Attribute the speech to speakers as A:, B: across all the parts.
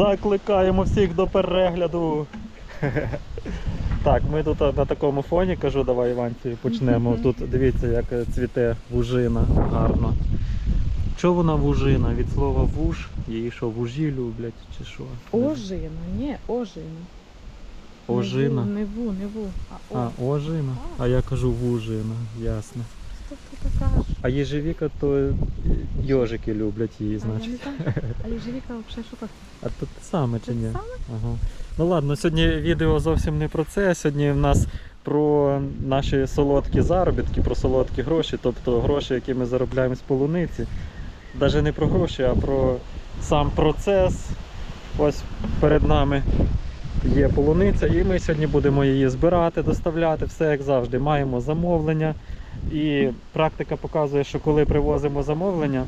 A: Закликаємо всіх до перегляду. Так, ми тут на такому фоні кажу, давай Іванці почнемо. Тут дивіться, як цвіте вужина гарно. Чого вона вужина? Від слова вуж, її що, вужі люблять чи що?
B: Ожина, ні, ожина.
A: Ожина.
B: Не ву, не ву, а о.
A: А, ожина. А я кажу вужина, ясно.
B: Що ти так кажеш?
A: А їжевіка, то йожики люблять її, значить.
B: А їжевіка взагалі що таке?
A: А то те саме чи ні? Ага. Ну ладно, сьогодні відео зовсім не про це. Сьогодні в нас про наші солодкі заробітки, про солодкі гроші, тобто гроші, які ми заробляємо з полуниці. Навіть не про гроші, а про сам процес. Ось перед нами є полуниця, і ми сьогодні будемо її збирати, доставляти, все як завжди. Маємо замовлення. І практика показує, що коли привозимо замовлення,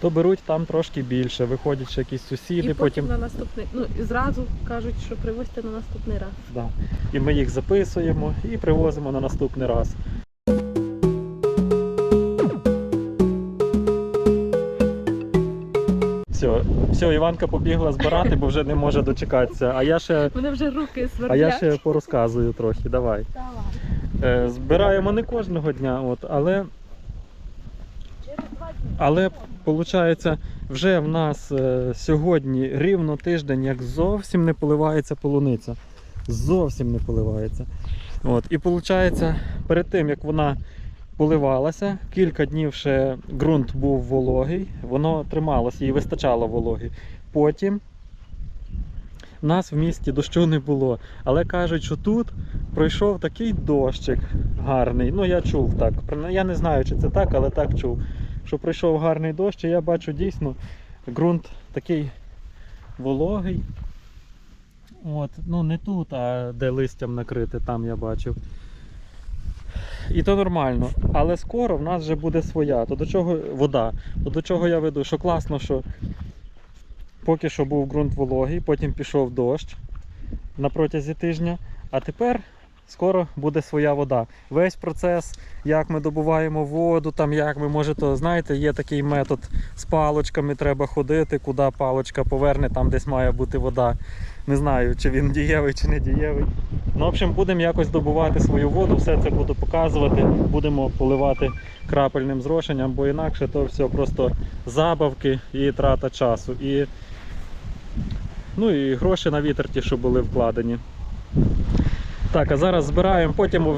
A: то беруть там трошки більше. Виходять ще якісь сусіди,
B: І потім на наступний, ну і зразу кажуть, що привозьте на наступний раз.
A: Да. І ми їх записуємо і привозимо на наступний раз. Все, все, Іванка побігла збирати, бо вже не може дочекатися. А я ще,
B: Мене вже руки
A: а я ще порозказую трохи. Давай.
B: Давай.
A: Е, збираємо не кожного дня, от, але, але виходить, вже в нас е, сьогодні рівно тиждень, як зовсім не поливається полуниця. Зовсім не поливається. От, і виходить, перед тим як вона поливалася, кілька днів ще ґрунт був вологий, воно трималося, їй вистачало вологи. Потім нас в місті дощу не було. Але кажуть, що тут пройшов такий дощик гарний. Ну, я чув так. Я не знаю, чи це так, але так чув. Що пройшов гарний дощ, і я бачу дійсно ґрунт такий вологий. От, ну не тут, а де листям накрите, там я бачив. І то нормально. Але скоро в нас вже буде своя. То до чого вода. То до чого я веду? Що класно, що поки що був ґрунт вологий, потім пішов дощ на протязі тижня, а тепер скоро буде своя вода. Весь процес, як ми добуваємо воду, там як ми може, то знаєте, є такий метод з палочками, треба ходити, куди палочка поверне, там десь має бути вода. Не знаю, чи він дієвий, чи не дієвий. Ну, в общем, будемо якось добувати свою воду, все це буду показувати, будемо поливати крапельним зрошенням, бо інакше то все просто забавки і трата часу. І, ну і гроші на вітер ті, що були вкладені. Так, а зараз збираємо, потім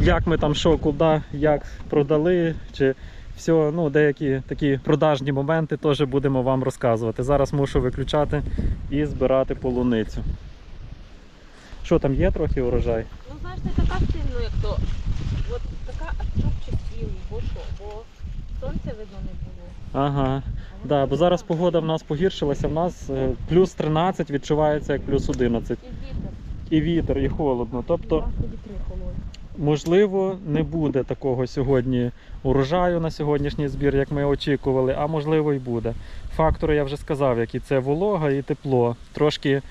A: як ми там що, куди, як продали, чи все, ну, деякі такі продажні моменти теж будемо вам розказувати. Зараз мушу виключати і збирати полуницю. Що там є трохи урожай?
B: Ну знаєш, не така сильно, як то. От така, а чубчик бо що, бо сонця видно не було.
A: Ага.
B: А
A: Да, бо зараз погода в нас погіршилася. В нас е, плюс 13 відчувається як плюс 11.
B: І вітер.
A: І вітер, і холодно. Тобто, можливо, не буде такого сьогодні урожаю на сьогоднішній збір, як ми очікували, а можливо і буде. Фактори я вже сказав, які це волога і тепло. Трошки,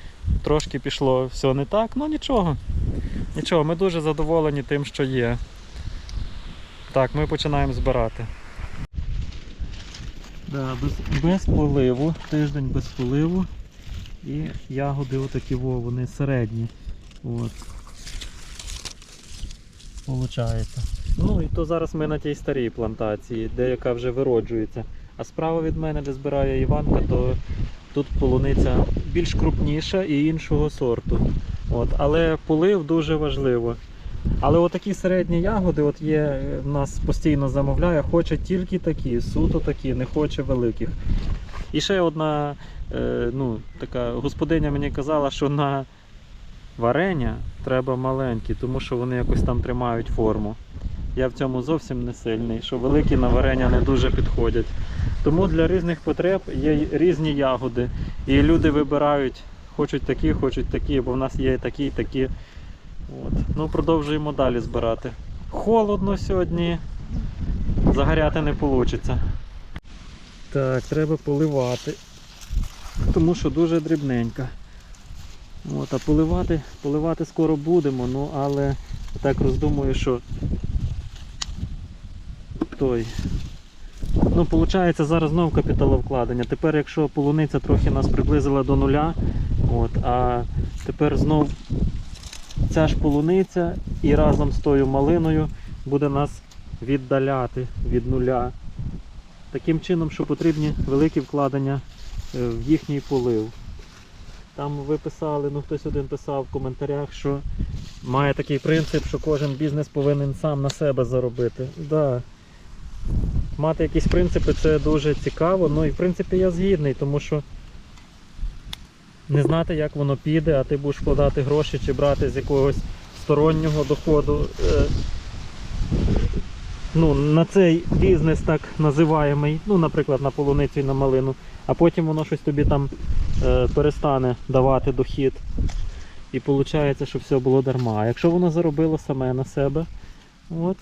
A: трошки пішло все не так, ну нічого. Нічого, ми дуже задоволені тим, що є. Так, ми починаємо збирати. Да, без, без поливу, тиждень без поливу. І ягоди отакі во, вони середні. От. Получається. Ну і то зараз ми на тій старій плантації, де яка вже вироджується. А справа від мене, де збирає Іванка, то тут полуниця більш крупніша і іншого сорту. От. Але полив дуже важливо. Але отакі середні ягоди, от є, нас постійно замовляє, хоче тільки такі, суто такі, не хоче великих. І ще одна е, ну, така господиня мені казала, що на варення треба маленькі, тому що вони якось там тримають форму. Я в цьому зовсім не сильний, що великі на варення не дуже підходять. Тому для різних потреб є різні ягоди. І люди вибирають, хочуть такі, хочуть такі, бо в нас є і такі, і такі. От. Ну, продовжуємо далі збирати. Холодно сьогодні, загоряти не вийде. Так, треба поливати. Тому що дуже дрібненька. От, а поливати, поливати скоро будемо, ну але так роздумую, що той ну, виходить, зараз знову капіталовкладення. Тепер, якщо полуниця трохи нас приблизила до нуля, от, а тепер знов ця ж полуниця і разом з тою малиною буде нас віддаляти від нуля. Таким чином, що потрібні великі вкладення е, в їхній полив. Там ви писали, ну хтось один писав в коментарях, що має такий принцип, що кожен бізнес повинен сам на себе заробити. Да. Мати якісь принципи це дуже цікаво. Ну і в принципі я згідний, тому що не знати, як воно піде, а ти будеш вкладати гроші чи брати з якогось стороннього доходу. е, Ну, на цей бізнес так називаємий, ну, наприклад, на полуницю і на малину, а потім воно щось тобі там е, перестане давати дохід. І виходить, що все було дарма. А якщо воно заробило саме на себе, от,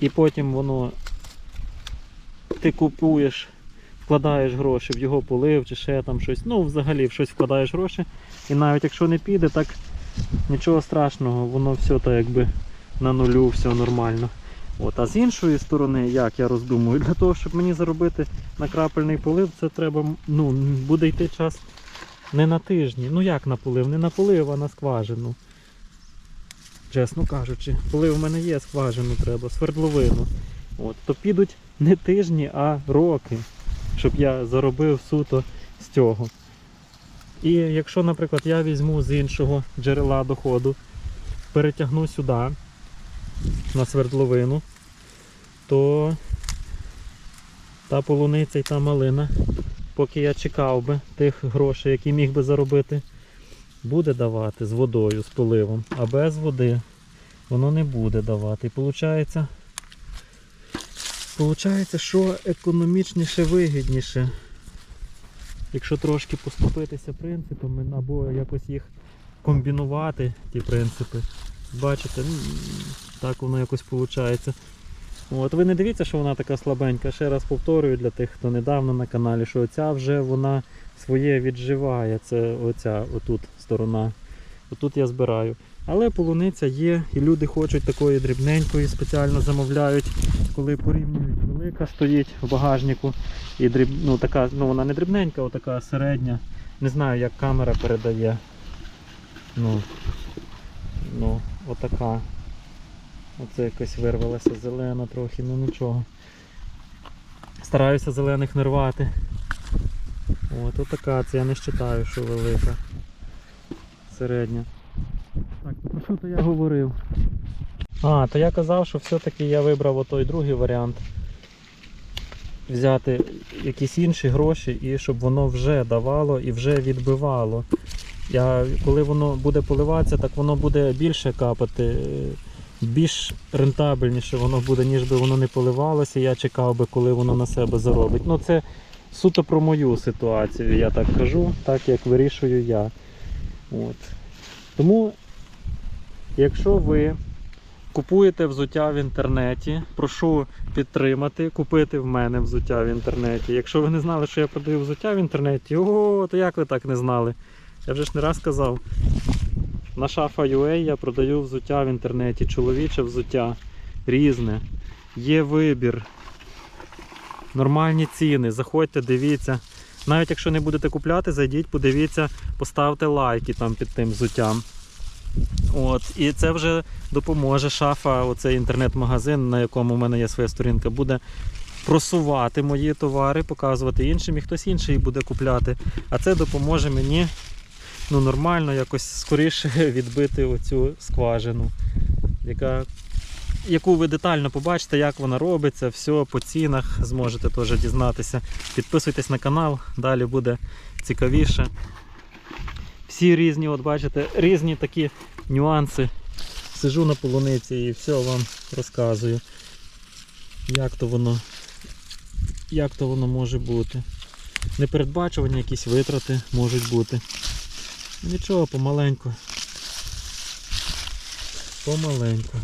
A: і потім воно ти купуєш, вкладаєш гроші в його полив чи ще там щось, ну взагалі в щось вкладаєш гроші. І навіть якщо не піде, так нічого страшного, воно все так якби на нулю, все нормально. От, а з іншої сторони, як я роздумую, для того, щоб мені заробити на крапельний полив, це треба, ну, буде йти час не на тижні. Ну як на полив? Не на полив, а на скважину. Чесно кажучи, полив в мене є, скважину треба, свердловину. От, то підуть не тижні, а роки, щоб я заробив суто з цього. І якщо, наприклад, я візьму з іншого джерела доходу, перетягну сюди на свердловину, то та полуниця і та малина, поки я чекав би тих грошей, які міг би заробити, буде давати з водою, з поливом, а без води воно не буде давати. І виходить, Получається, що економічніше, вигідніше, якщо трошки поступитися принципами або якось їх комбінувати, ті принципи. Бачите, ну, так воно якось виходить. От ви не дивіться, що вона така слабенька. Ще раз повторюю для тих, хто недавно на каналі, що оця вже вона своє відживає. Це оця отут сторона. Отут я збираю. Але полуниця є, і люди хочуть такої дрібненької, спеціально замовляють, коли порівнюють. Велика стоїть в багажнику. І дріб... ну, така, ну, вона не дрібненька, а така середня. Не знаю, як камера передає. Ну, ну отака. Оце якось вирвалася зелена трохи, ну нічого. Стараюся зелених не рвати. От отака, це я не вважаю, що велика. Середня. Так, про що то я говорив? А, то я казав, що все-таки я вибрав отой другий варіант. Взяти якісь інші гроші і щоб воно вже давало і вже відбивало. Я, коли воно буде поливатися, так воно буде більше капати, е, більш рентабельніше воно буде, ніж би воно не поливалося. Я чекав би, коли воно на себе заробить. Ну це суто про мою ситуацію, я так кажу, так як вирішую я. От. Тому, якщо ви купуєте взуття в інтернеті, прошу підтримати, купити в мене взуття в інтернеті. Якщо ви не знали, що я продаю взуття в інтернеті, о, то як ви так не знали? Я вже ж не раз казав. На шафа.ua я продаю взуття в інтернеті, чоловіче взуття різне. Є вибір. Нормальні ціни. Заходьте, дивіться. Навіть якщо не будете купляти, зайдіть, подивіться, поставте лайки там під тим взуттям. От, і це вже допоможе шафа, оцей інтернет-магазин, на якому в мене є своя сторінка, буде просувати мої товари, показувати іншим, і хтось інший буде купляти. А це допоможе мені ну, нормально якось скоріше відбити оцю скважину, яка, яку ви детально побачите, як вона робиться, все по цінах зможете теж дізнатися. Підписуйтесь на канал, далі буде цікавіше. Всі різні, от бачите, різні такі нюанси. Сижу на полуниці і все вам розказую. Як то воно, як то воно може бути. Непередбачувані якісь витрати можуть бути. Нічого, помаленьку. Помаленьку.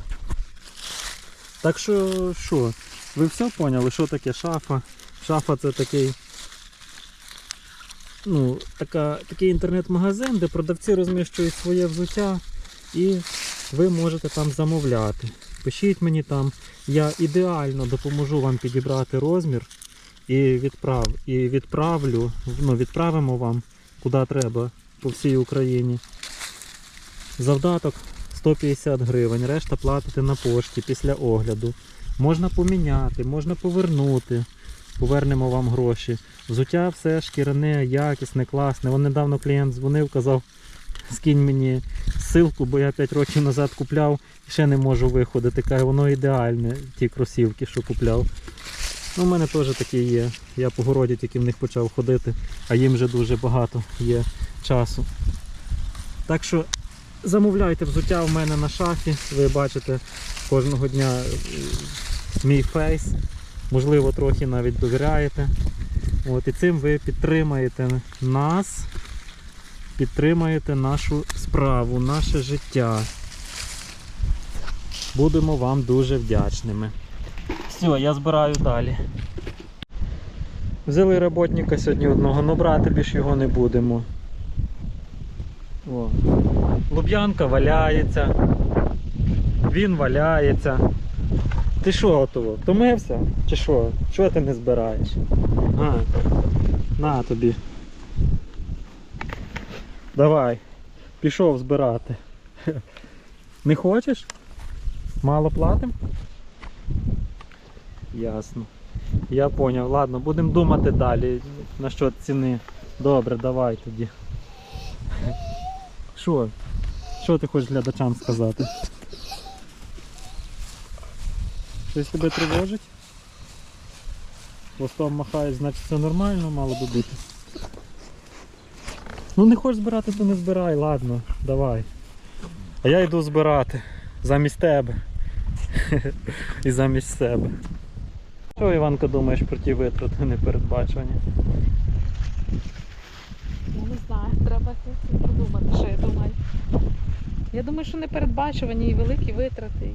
A: Так що, що? Ви все поняли, що таке шафа? Шафа це такий. Ну, така, такий інтернет-магазин, де продавці розміщують своє взуття і ви можете там замовляти. Пишіть мені там, я ідеально допоможу вам підібрати розмір і відправ, і відправлю, ну, відправимо вам куди треба по всій Україні. Завдаток 150 гривень, решта платите на пошті після огляду. Можна поміняти, можна повернути. Повернемо вам гроші. Взуття все шкіряне, якісне, класне. Вон недавно клієнт дзвонив, казав, скинь мені ссылку, бо я 5 років назад купляв і ще не можу виходити. Каже, воно ідеальне, ті кросівки, що купляв. Ну, у мене теж такі є. Я по городі тільки в них почав ходити, а їм вже дуже багато є часу. Так що замовляйте взуття в мене на шафі. Ви бачите кожного дня е, мій фейс. Можливо, трохи навіть довіряєте. От, і цим ви підтримаєте нас, підтримаєте нашу справу, наше життя. Будемо вам дуже вдячними. Все, я збираю далі. Взяли роботника сьогодні одного, але брати більш його не будемо. О. Луб'янка валяється. Він валяється. Ти що готово? Втомився? Чи що? Чого ти не збираєш? А, на тобі. Давай. Пішов збирати. Не хочеш? Мало платим? Ясно. Я поняв. Ладно, будемо думати далі насчет ціни. Добре, давай тоді. Що? Що ти хочеш глядачам сказати? Щось тебе тривожить? Хвостом махаєш, значить все нормально, мало би бути. Ну не хочеш збирати, то не збирай, ладно, давай. А я йду збирати замість тебе. І замість себе. Що, Іванка, думаєш про ті витрати непередбачувані?
B: Знаю, треба подумати, що я думаю. Я думаю, що непередбачувані і великі витрати. І...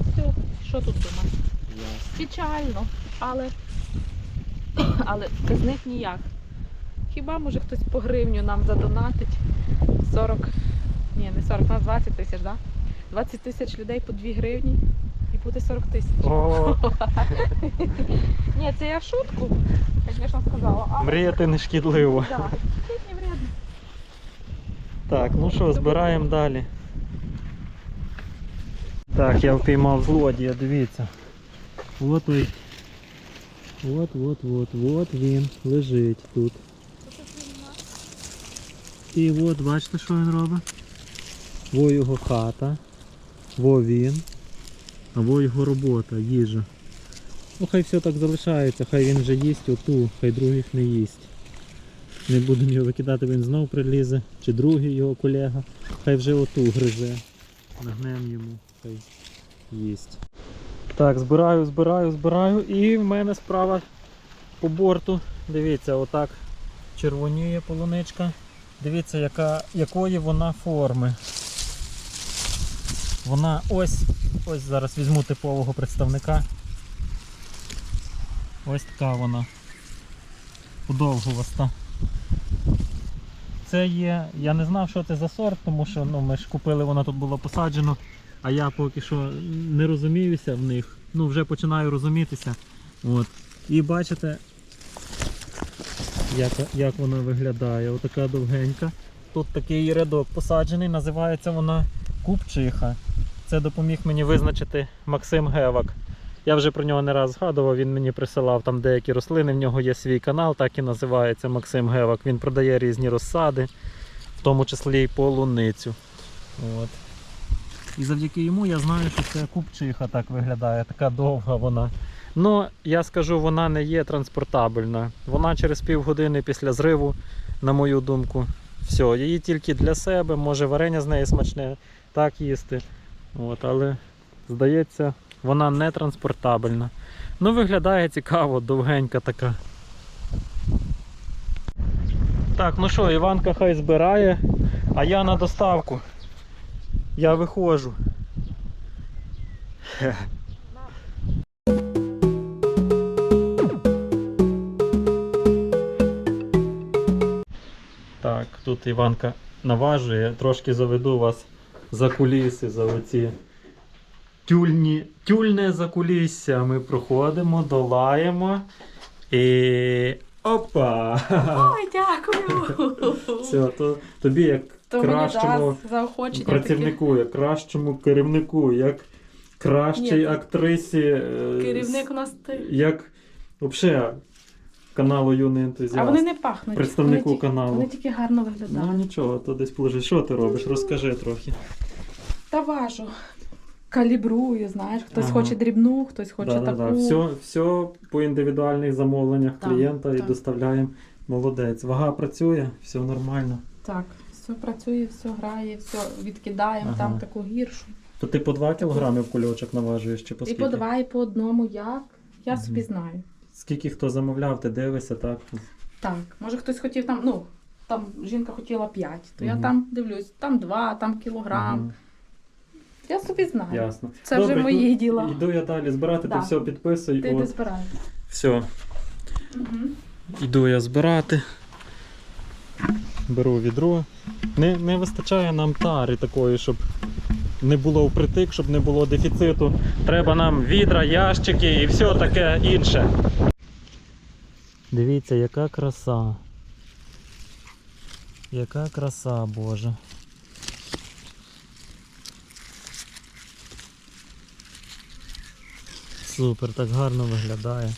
B: Все, що тут думати? Печально, але, але без них ніяк. Хіба може хтось по гривню нам задонатить 40, ні, не 40, у нас 20 тисяч, да? 20 тисяч людей по 2 гривні буде 40 тисяч. Ні, це я в шутку, звісно, сказала.
A: Мріяти не шкідливо.
B: Да. Не вредно.
A: Так, ну що, збираємо далі. Так, я впіймав злодія, дивіться. От той. От, от, от, от він лежить тут. І от, бачите, що він робить? Во його хата, во він, а во його робота, їжа. Ну хай все так залишається, хай він вже їсть оту, хай других не їсть. Не будемо його викидати, він знов прилізе, чи другий його колега, хай вже оту гризе. Нагнем йому, хай їсть. Так, збираю, збираю, збираю і в мене справа по борту. Дивіться, отак червоніє полуничка. Дивіться, яка, якої вона форми. Вона ось, ось зараз візьму типового представника. Ось така вона. Подовгуваста. Це є, я не знав, що це за сорт, тому що ну, ми ж купили, воно тут було посаджено, а я поки що не розуміюся в них. Ну, вже починаю розумітися. От. І бачите, як, як вона виглядає. Отака довгенька. Тут такий рядок посаджений, називається вона Купчиха. Це допоміг мені визначити Максим Гевак. Я вже про нього не раз згадував, він мені присилав там деякі рослини, в нього є свій канал, так і називається Максим Гевак. Він продає різні розсади, в тому числі і полуницю. От. І завдяки йому я знаю, що це купчиха так виглядає, така довга вона. Ну, я скажу, вона не є транспортабельна. Вона через півгодини після зриву, на мою думку, все, її тільки для себе, може варення з неї смачне, так їсти. От, але здається, вона не транспортабельна. Ну, виглядає цікаво, довгенька така. Так, ну що, Іванка хай збирає, а я на доставку. Я виходжу. Так, тут Іванка наважує, трошки заведу вас за куліси, за оці тюльні, тюльне закулісся. Ми проходимо, долаємо. І. Опа!
B: Ой, дякую.
A: Все, то тобі як
B: То
A: кращому працівнику, як кращому керівнику, як кращій
B: Ні,
A: актрисі. е.
B: Керівник у нас ти.
A: Як взагалі каналу Юний ентузіаст.
B: А вони не пахнуть.
A: Представнику
B: вони тільки,
A: каналу.
B: Вони тільки гарно
A: Ну нічого, то десь положи. Що ти робиш? Розкажи трохи.
B: Та важу. Калібрую, знаєш, хтось
A: Ага.
B: хоче дрібну, хтось хоче
A: Да, да,
B: таку.
A: да. Все, все по індивідуальних замовленнях
B: Так,
A: клієнта і доставляємо. Молодець. Вага працює, все нормально.
B: Так, все працює, все грає, все відкидаємо
A: Ага.
B: там таку гіршу.
A: То ти по 2 кілограми в кульочок наважуєш чи по
B: І по два, і по одному як. Я
A: Мгм.
B: собі знаю.
A: Скільки хто замовляв, ти дивишся, так?
B: Так, може хтось хотів там, ну, там жінка хотіла 5, то я
A: Мгм.
B: там дивлюсь, там 2, там кілограм.
A: Мгм,
B: Я собі знаю.
A: Ясно.
B: Це вже мої
A: йду,
B: діла.
A: Йду я далі збирати,
B: Да.
A: ти все підписуй.
B: Ти не
A: От.
B: збираєш.
A: Все,
B: Угу.
A: йду я збирати. Беру відро. Не, не вистачає нам тари такої, щоб не було впритик, щоб не було дефіциту. Треба нам відра, ящики і все таке інше. Дивіться, яка краса. Яка краса, Боже. Супер, так гарно виглядає.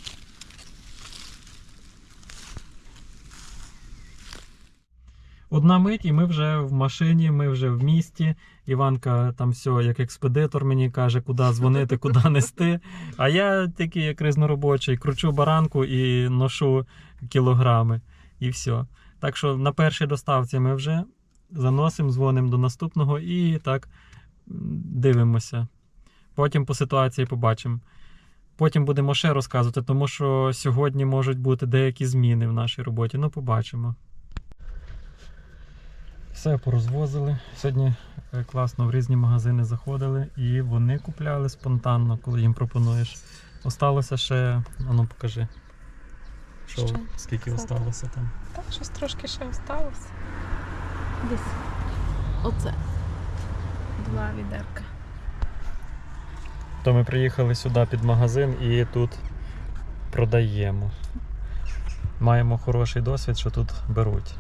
A: Одна мить, і ми вже в машині, ми вже в місті. Іванка там все, як експедитор мені каже, куди дзвонити, куди нести. А я такий як різноробочий, кручу баранку і ношу кілограми. І все. Так що на першій доставці ми вже заносимо, дзвонимо до наступного і так дивимося. Потім по ситуації побачимо. Потім будемо ще розказувати, тому що сьогодні можуть бути деякі зміни в нашій роботі. Ну, побачимо. Все порозвозили. Сьогодні е, класно в різні магазини заходили і вони купляли спонтанно, коли їм пропонуєш. Осталося ще, а ну покажи. Що,
B: Ще?
A: скільки
B: Це
A: осталося там?
B: Так, щось трошки ще осталося. Десь. Оце. Два відерка.
A: То ми приїхали сюди під магазин і тут продаємо. Маємо хороший досвід, що тут беруть.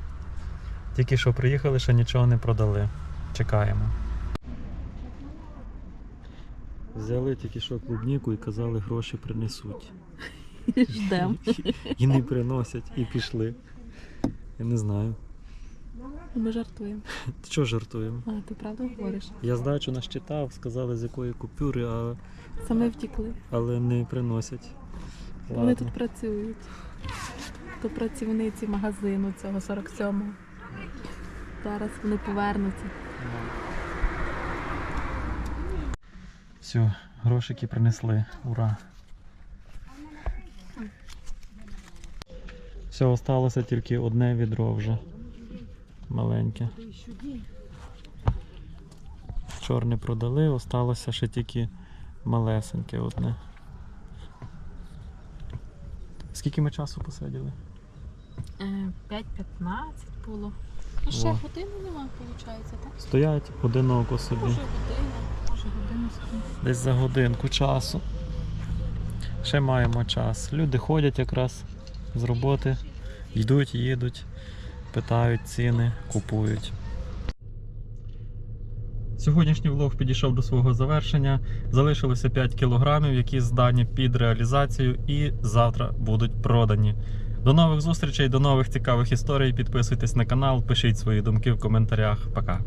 A: Тільки що приїхали, ще нічого не продали. Чекаємо. Взяли тільки що клубніку і казали, гроші принесуть.
B: Ждем.
A: І не приносять, і пішли. Я не знаю.
B: Ми жартуємо.
A: Ти чого жартуємо?
B: А, ти правда говориш?
A: Я здачу насчитав, сказали з якої купюри, а,
B: Саме втікли.
A: але не приносять.
B: Вони тут працюють. То працівниці магазину цього 47-го. Зараз вони повернуться.
A: Все, грошики принесли. Ура. Все, осталося тільки одне відро вже. Маленьке. Чорне продали, осталося ще тільки малесеньке одне. Скільки ми часу посиділи?
B: 5-15 було. Ну ще
A: О.
B: години немає, виходить, так?
A: Стоять одиноко собі.
B: Може година, може годину собі.
A: Десь за годинку часу. Ще маємо час. Люди ходять якраз з роботи, йдуть, їдуть, питають ціни, купують. Сьогоднішній влог підійшов до свого завершення. Залишилося 5 кілограмів, які здані під реалізацію і завтра будуть продані. До нових зустрічей, до нових цікавих історій. Підписуйтесь на канал, пишіть свої думки в коментарях. Пока.